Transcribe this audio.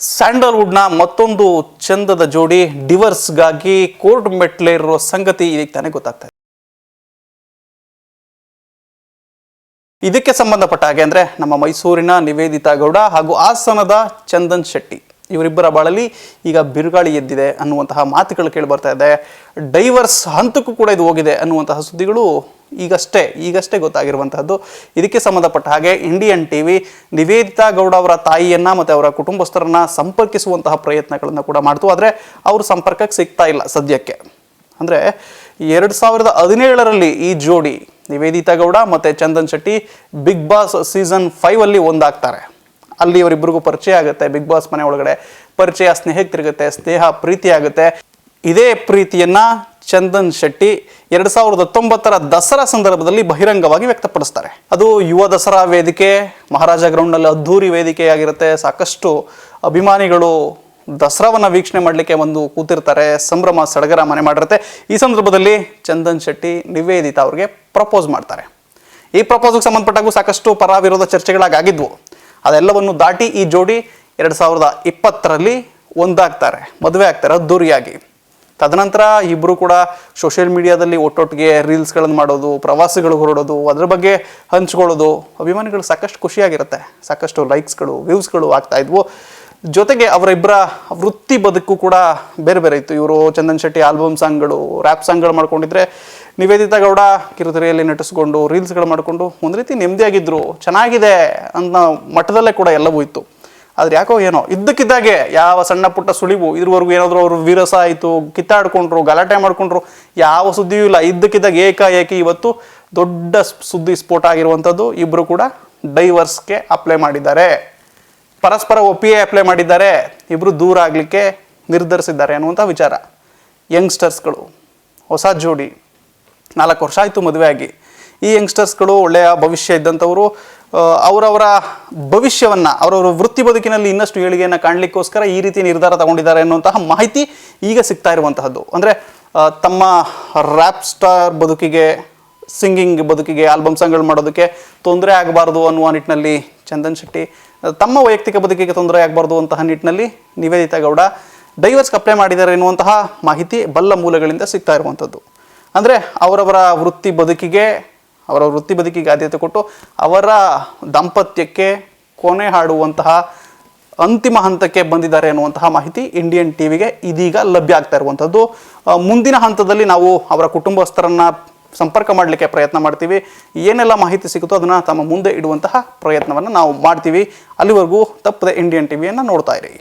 ಸ್ಯಾಂಡಲ್ವುಡ್ನ ಮತ್ತೊಂದು ಚಂದದ ಜೋಡಿ ಡಿವರ್ಸ್ಗಾಗಿ ಕೋರ್ಟ್ ಮೆಟ್ಲೇರಿರೋ ಸಂಗತಿ ಇದಕ್ಕೆ ತಾನೇ ಗೊತ್ತಾಗ್ತಾ ಇದೆ. ಇದಕ್ಕೆ ಸಂಬಂಧಪಟ್ಟ ಹಾಗೆ ಅಂದ್ರೆ ನಮ್ಮ ಮೈಸೂರಿನ ನಿವೇದಿತಾ ಗೌಡ ಹಾಗೂ ಹಾಸನದ ಚಂದನ್ ಶೆಟ್ಟಿ. ಇವರಿಬ್ಬರ ಬಾಳಲ್ಲಿ ಈಗ ಬಿರುಗಾಳಿ ಎದ್ದಿದೆ ಅನ್ನುವಂತಹ ಮಾತುಗಳು ಕೇಳಿ ಬರ್ತಾ ಇದೆ. ಡೈವರ್ಸ್ ಹಂತಕ್ಕೂ ಕೂಡ ಇದು ಹೋಗಿದೆ ಅನ್ನುವಂತಹ ಸುದ್ದಿಗಳು ಈಗಷ್ಟೇ ಈಗಷ್ಟೇ ಗೊತ್ತಾಗಿರುವಂತಹದ್ದು. ಇದಕ್ಕೆ ಸಂಬಂಧಪಟ್ಟ ಹಾಗೆ Indian T V Niveditha Gowda ಅವರ ತಾಯಿಯನ್ನ ಮತ್ತೆ ಅವರ ಕುಟುಂಬಸ್ಥರನ್ನ ಸಂಪರ್ಕಿಸುವಂತಹ ಪ್ರಯತ್ನಗಳನ್ನು ಕೂಡ ಮಾಡ್ತು. ಆದರೆ ಅವರು ಸಂಪರ್ಕಕ್ಕೆ ಸಿಗ್ತಾ ಇಲ್ಲ ಸದ್ಯಕ್ಕೆ. ಅಂದರೆ ಎರಡು ಸಾವಿರದ ಹದಿನೇಳರಲ್ಲಿ ಈ ಜೋಡಿ ನಿವೇದಿತಾ ಗೌಡ ಮತ್ತು Chandan Shetty Bigg Boss season five ಅಲ್ಲಿ ಒಂದಾಗ್ತಾರೆ. ಅಲ್ಲಿ ಇವರಿಬ್ಬರಿಗೂ ಪರಿಚಯ ಆಗುತ್ತೆ. ಬಿಗ್ ಬಾಸ್ ಮನೆ ಒಳಗಡೆ ಪರಿಚಯ ಸ್ನೇಹ ತಿರುಗುತ್ತೆ ಸ್ನೇಹ, ಪ್ರೀತಿ ಆಗುತ್ತೆ. ಇದೇ ಪ್ರೀತಿಯನ್ನ ಚಂದನ್ ಶೆಟ್ಟಿ ಎರಡು ಸಾವಿರದ ಹತ್ತೊಂಬತ್ತರ ದಸರಾ ಸಂದರ್ಭದಲ್ಲಿ ಬಹಿರಂಗವಾಗಿ ವ್ಯಕ್ತಪಡಿಸ್ತಾರೆ. ಅದು ಯುವ ದಸರಾ ವೇದಿಕೆ, ಮಹಾರಾಜ ಗ್ರೌಂಡ್ನಲ್ಲಿ ಅದ್ಧೂರಿ ವೇದಿಕೆಯಾಗಿರುತ್ತೆ. ಸಾಕಷ್ಟು ಅಭಿಮಾನಿಗಳು ದಸರಾವನ್ನು ವೀಕ್ಷಣೆ ಮಾಡಲಿಕ್ಕೆ ಒಂದು ಕೂತಿರ್ತಾರೆ. ಸಂಭ್ರಮ, ಸಡಗರ ಮನೆ ಮಾಡಿರುತ್ತೆ. ಈ ಸಂದರ್ಭದಲ್ಲಿ ಚಂದನ್ ಶೆಟ್ಟಿ ನಿವೇದಿತಾ ಅವ್ರಿಗೆ ಪ್ರಪೋಸ್ ಮಾಡ್ತಾರೆ. ಈ ಪ್ರಪೋಸ್ಗೆ ಸಂಬಂಧಪಟ್ಟಾಗೂ ಸಾಕಷ್ಟು ಪರ ವಿರೋಧ ಚರ್ಚೆಗಳಾಗಿದ್ವು ಅದೆಲ್ಲವನ್ನು ದಾಟಿ ಈ ಜೋಡಿ ಎರಡು ಸಾವಿರದ ಇಪ್ಪತ್ತರಲ್ಲಿ ಒಂದಾಗ್ತಾರೆ, ಮದುವೆ ಆಗ್ತಾರೆ, ಅದ್ದೂರಿಯಾಗಿ. ತದನಂತರ ಇಬ್ಬರು ಕೂಡ ಸೋಷಿಯಲ್ ಮೀಡಿಯಾದಲ್ಲಿ ಒಟ್ಟೊಟ್ಟಿಗೆ ರೀಲ್ಸ್ಗಳನ್ನು ಮಾಡೋದು, ಪ್ರವಾಸಗಳು ಹೊರಡೋದು, ಅದ್ರ ಬಗ್ಗೆ ಹಂಚ್ಕೊಳ್ಳೋದು, ಅಭಿಮಾನಿಗಳು ಸಾಕಷ್ಟು ಖುಷಿಯಾಗಿರುತ್ತೆ. ಸಾಕಷ್ಟು ಲೈಕ್ಸ್ಗಳು ವ್ಯೂಸ್ಗಳು ಆಗ್ತಾ ಇದ್ವು. ಜೊತೆಗೆ ಅವರಿಬ್ಬರ ವೃತ್ತಿ ಬದುಕು ಕೂಡ ಬೇರೆ ಬೇರೆ ಇತ್ತು. ಇವರು ಚಂದನ್ ಶೆಟ್ಟಿ ಆಲ್ಬಮ್ ಸಾಂಗ್ಗಳು ರ್ಯಾಪ್ ಸಾಂಗ್ಗಳು ಮಾಡ್ಕೊಂಡಿದ್ರೆ ನಿವೇದಿತಾ ಗೌಡ ಕಿರುತೆರೆಯಲ್ಲಿ ನಟಿಸ್ಕೊಂಡು ರೀಲ್ಸ್ಗಳು ಮಾಡಿಕೊಂಡು ಒಂದು ರೀತಿ ನೆಮ್ಮದಿಯಾಗಿದ್ದರು ಚೆನ್ನಾಗಿದೆ ಅಂತ ಮಟ್ಟದಲ್ಲೇ ಕೂಡ ಎಲ್ಲವೂ ಇತ್ತು. ಆದರೆ ಯಾಕೋ ಏನೋ, ಇದ್ದಕ್ಕಿದ್ದಾಗೆ ಯಾವ ಸಣ್ಣ ಪುಟ್ಟ ಸುಳಿವು ಇದುವರೆಗೂ ಏನಾದರೂ ಅವರು ವೀರಸ ಆಯಿತು, ಕಿತ್ತಾಡ್ಕೊಂಡ್ರು, ಗಲಾಟೆ ಮಾಡಿಕೊಂಡ್ರು, ಯಾವ ಸುದ್ದಿಯೂ ಇಲ್ಲ. ಇದ್ದಕ್ಕಿದ್ದಾಗ ಏಕಾಏಕಿ ಇವತ್ತು ದೊಡ್ಡ ಸುದ್ದಿ ಸ್ಫೋಟ ಆಗಿರುವಂಥದ್ದು ಇಬ್ಬರು ಕೂಡ ಡೈವರ್ಸ್ಗೆ ಅಪ್ಲೈ ಮಾಡಿದ್ದಾರೆ. ಪರಸ್ಪರ ಒಪ್ಪಿಗೆ ಅಪ್ಲೈ ಮಾಡಿದ್ದಾರೆ. ಇಬ್ಬರು ದೂರ ಆಗಲಿಕ್ಕೆ ನಿರ್ಧರಿಸಿದ್ದಾರೆ ಅನ್ನುವಂಥ ವಿಚಾರ. ಯಂಗ್ಸ್ಟರ್ಸ್ಗಳು, ಹೊಸ ಜೋಡಿ. ನಾಲ್ಕು ವರ್ಷ ಆಯಿತು ಮದುವೆ ಆಗಿ. ಈ ಯಂಗ್ಸ್ಟರ್ಸ್ಗಳು ಒಳ್ಳೆಯ ಭವಿಷ್ಯ ಇದ್ದಂಥವರು ಅವರವರ ಭವಿಷ್ಯವನ್ನು, ಅವರವರ ವೃತ್ತಿ ಬದುಕಿನಲ್ಲಿ ಇನ್ನಷ್ಟು ಏಳಿಗೆಯನ್ನು ಕಾಣಲಿಕ್ಕೋಸ್ಕರ ಈ ರೀತಿ ನಿರ್ಧಾರ ತಗೊಂಡಿದ್ದಾರೆ ಅನ್ನುವಂತಹ ಮಾಹಿತಿ ಈಗ ಸಿಗ್ತಾ ಇರುವಂತಹದ್ದು. ಅಂದರೆ ತಮ್ಮ ರ್ಯಾಪ್ ಸ್ಟಾರ್ ಬದುಕಿಗೆ ಸಿಂಗಿಂಗ್ ಬದುಕಿಗೆ ಆಲ್ಬಮ್ ಸಾಂಗ್ಗಳು ಮಾಡೋದಕ್ಕೆ ತೊಂದರೆ ಆಗಬಾರ್ದು ಅನ್ನುವ ನಿಟ್ಟಿನಲ್ಲಿ ಚಂದನ್ ಶೆಟ್ಟಿ, ತಮ್ಮ ವೈಯಕ್ತಿಕ ಬದುಕಿಗೆ ತೊಂದರೆ ಆಗಬಾರ್ದು ಅಂತಹ ನಿಟ್ಟಿನಲ್ಲಿ ನಿವೇದಿತಾ ಗೌಡ ಡೈವರ್ಸ್ಗೆ ಅಪ್ಲೈ ಮಾಡಿದ್ದಾರೆ ಎನ್ನುವಂತಹ ಮಾಹಿತಿ ಬಲ್ಲ ಮೂಲಗಳಿಂದ ಸಿಗ್ತಾ ಇರುವಂಥದ್ದು ಅಂದರೆ ಅವರವರ ವೃತ್ತಿ ಬದುಕಿಗೆ ಅವರ ವೃತ್ತಿ ಬದುಕಿಗೆ ಆದ್ಯತೆ ಕೊಟ್ಟು ಅವರ ದಾಂಪತ್ಯಕ್ಕೆ ಕೊನೆ ಹಾಡುವಂತಹ ಅಂತಿಮ ಹಂತಕ್ಕೆ ಬಂದಿದ್ದಾರೆ ಅನ್ನುವಂತಹ ಮಾಹಿತಿ ಇಂಡಿಯನ್ ಟಿ ವಿಗೆ ಇದೀಗ ಲಭ್ಯ ಆಗ್ತಾ ಇರುವಂಥದ್ದು ಮುಂದಿನ ಹಂತದಲ್ಲಿ ನಾವು ಅವರ ಕುಟುಂಬಸ್ಥರನ್ನ ಸಂಪರ್ಕ ಮಾಡಲಿಕ್ಕೆ ಪ್ರಯತ್ನ ಮಾಡ್ತೀವಿ. ಏನೆಲ್ಲ ಮಾಹಿತಿ ಸಿಗುತ್ತೋ ಅದನ್ನು ತಮ್ಮ ಮುಂದೆ ಇಡುವಂತಹ ಪ್ರಯತ್ನವನ್ನು ನಾವು ಮಾಡ್ತೀವಿ. ಅಲ್ಲಿವರೆಗೂ ತಪ್ಪದೆ ಇಂಡಿಯನ್ ಟಿ ವಿಯನ್ನು ನೋಡ್ತಾ ಇರಿ.